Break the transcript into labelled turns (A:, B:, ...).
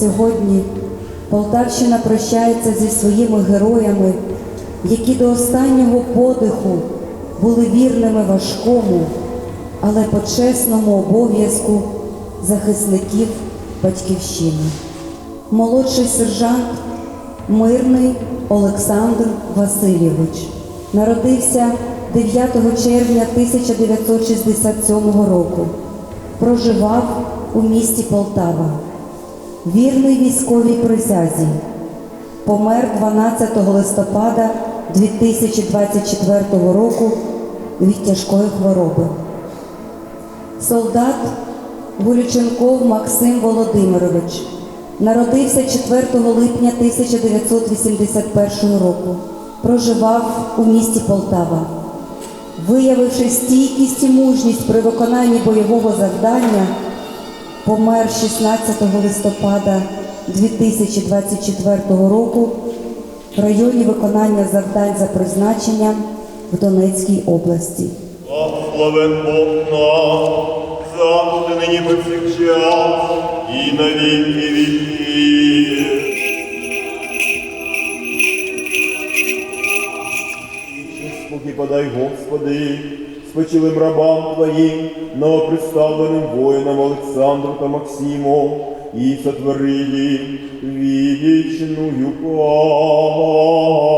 A: Сьогодні Полтавщина прощається зі своїми героями, які до останнього подиху були вірними важкому, але почесному обов'язку захисників батьківщини. Молодший сержант Мирний Олександр Васильович народився 9 червня 1967 року. Проживав у місті Полтава. Вірний військовій присязі. Помер 12 листопада 2024 року від тяжкої хвороби. Солдат Гулюченков Максим Володимирович народився 4 липня 1981 року. Проживав у місті Полтава. Виявивши стійкість і мужність при виконанні бойового завдання, помер 16 листопада 2024 року в районі виконання завдань за призначенням в Донецькій області.
B: Благословен Бог наш, завжди нині повсякчас і на віки віки. Подай, Господи, спочилим рабам Твоїм, новопредставленим воїнам Олександру та Максиму, і сотвори їм вічную пам'ять.